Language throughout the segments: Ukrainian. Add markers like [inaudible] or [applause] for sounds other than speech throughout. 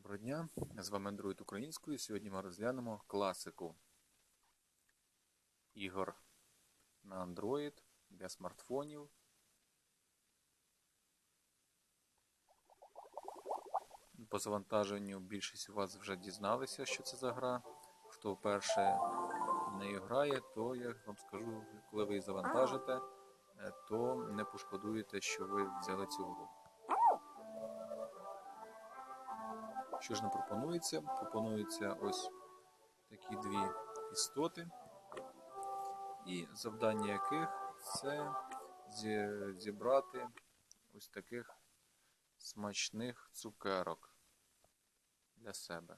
Доброго дня, з вами Android українською. Сьогодні ми розглянемо класику ігор на Android для смартфонів. По завантаженню більшість у вас вже дізналися, що це за гра. Хто вперше в неї грає, то я вам скажу, коли ви її завантажите, е, то не пошкодуєте, що ви взяли цю гру. Що ж нам пропонується? Пропонуються ось такі дві істоти, і завдання яких це зібрати ось таких смачних цукерок для себе.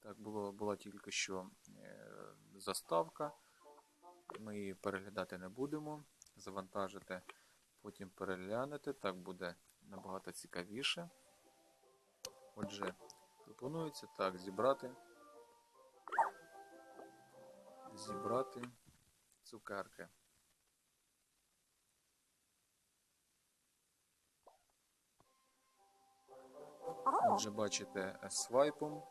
Так, було, була тільки що е, заставка. Ми її переглядати не будемо. Завантажити потім переглянете, так буде набагато цікавіше. Отже, пропонується так зібрати, зібрати цукерки. Отже, бачите, свайпом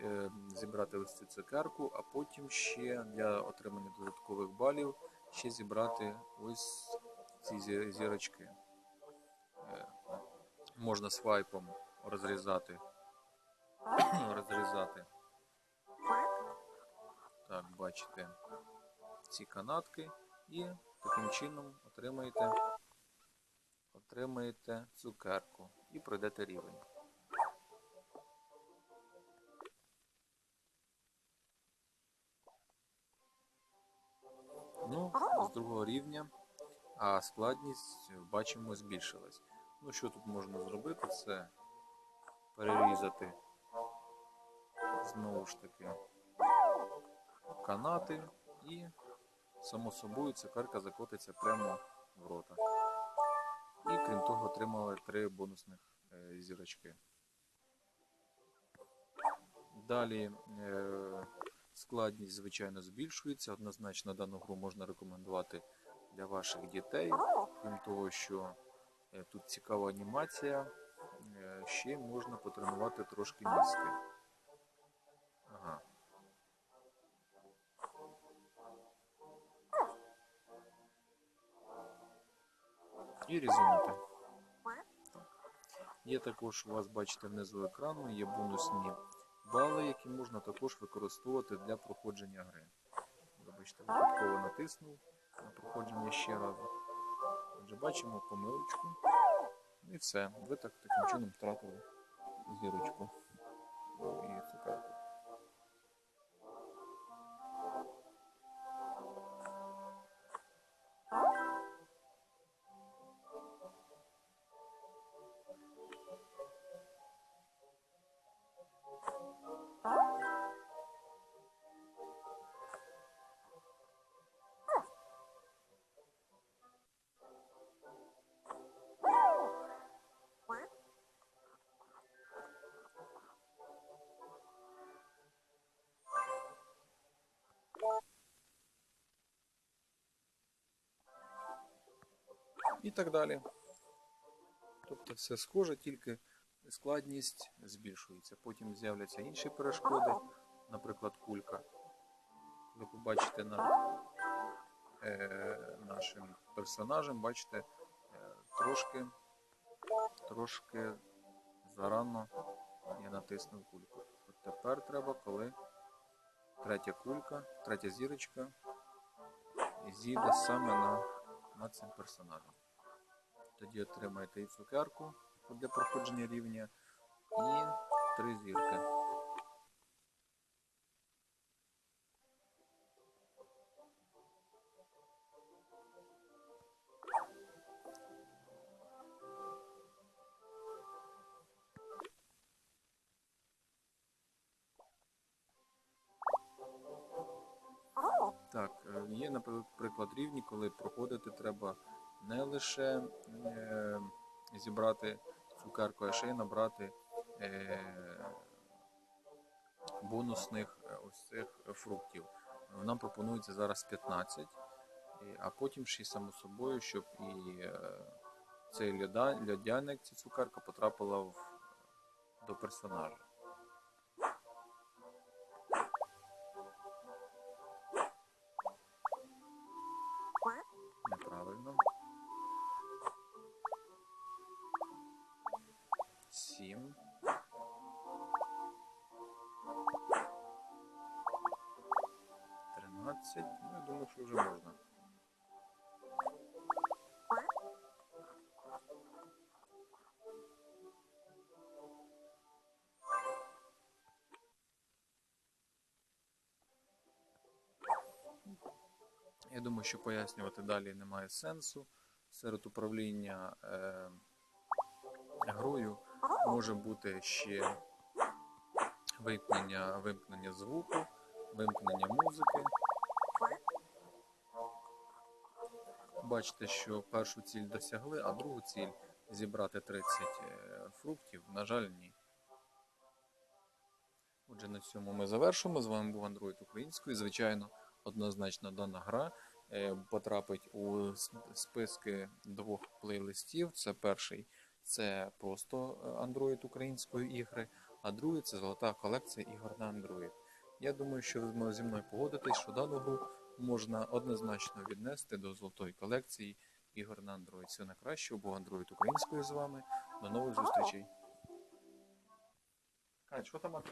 е, зібрати ось цю цукерку, а потім ще для отримання додаткових балів ще зібрати ось ці зі- зірочки. Е, Можна свайпом розрізати. [clears throat] розрізати. Так, бачите ці канатки і таким чином отримаєте, отримаєте цукерку і пройдете рівень. Ну, з другого рівня а складність бачимо збільшилась. Ну, що тут можна зробити? Це перерізати знову ж таки канати і само собою цукерка закотиться прямо в рота. І крім того отримали три бонусних е, зірочки. Далі е, складність, звичайно, збільшується. Однозначно дану гру можна рекомендувати для ваших дітей. Крім того, що е, тут цікава анімація, е, ще можна потренувати трошки мізки. Ага. І різунути. Є також, у вас бачите внизу екрану, є бонусні бали, які можна також використовувати для проходження гри. Вибачте, випадково натиснув на проходження ще разу. Отже, бачимо помилочку. І все. Ви так таким чином втратили зірочку І так далі. Тобто все схоже, тільки складність збільшується. Потім з'являться інші перешкоди, наприклад, кулька. Ви побачите на е, нашим персонажем, бачите, е, трошки, трошки зарано я натиснув кульку. От тепер треба, коли третя кулька, третя зірочка зійде саме на, на цим персонажем. Тоді отримаєте і цукерку для проходження рівня, і три зірки. Так, е, є, наприклад, рівні, коли проходити треба не лише е, зібрати цукерку, а ще й набрати е, бонусних е, ось цих фруктів. Нам пропонується зараз 15, а потім ще й само собою, щоб і е, цей льодяник, ця цукерка потрапила в, до персонажа. 30, ну я думаю, що вже можна. Я думаю, що пояснювати далі немає сенсу. Серед управління е, грою може бути ще вимкнення, вимкнення звуку, вимкнення музики. Бачите, що першу ціль досягли, а другу ціль зібрати 30 е, фруктів, на жаль, ні. Отже, на цьому ми завершимо. З вами був Android українською. Звичайно, однозначно дана гра е, потрапить у списки двох плейлистів. Це перший це просто е, Android української ігри, а другий це золота колекція ігор на Android. Я думаю, що ви зі мною погодитесь, що дану гру можна однозначно віднести до золотої колекції ігор на Android. Все на краще, був Android українською з вами. До нових зустрічей. Кать, що там?